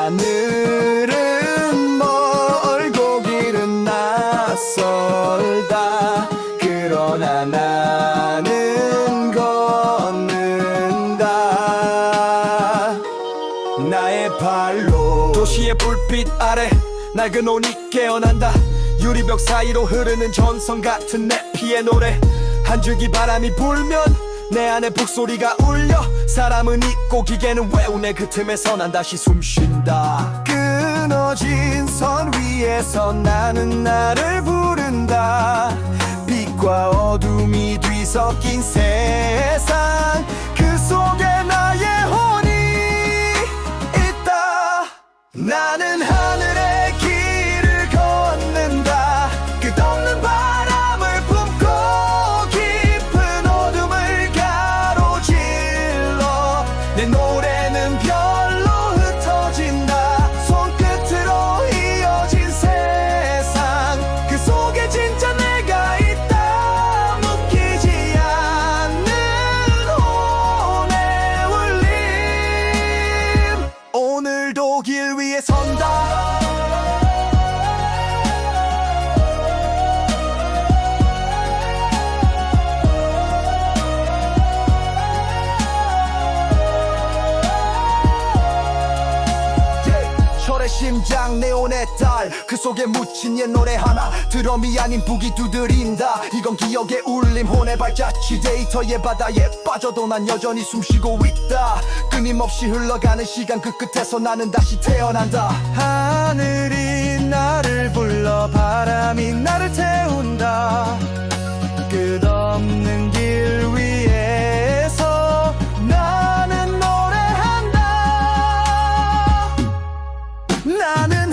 하늘은 멀고 길은 낯설다. 그러나 나는 걷는다. 나의 발로 도시의 불빛 아래 낡은 옷이 깨어난다. 유리벽 사이로 흐르는 전선 같은 내 피의 노래. 한 줄기 바람이 불면 내 안에 북소리가 울려 사람은 잊고 기계는 외우네 그 틈에서 난 다시 숨 쉰다. 끊어진 선 위에서 나는 나를 부른다. 빛과 어둠이 뒤섞인 세상 선다 심장 네온의 딸 그 속에 묻힌 옛 노래 하나. 드럼이 아닌 북이 두드린다. 이건 기억의 울림. 혼의 발자취 데이터의 바다에 빠져도 난 여전히 숨쉬고 있다. 끊임없이 흘러가는 시간 그 끝에서 나는 다시 태어난다. 하늘이 나를 불러 바람이 나는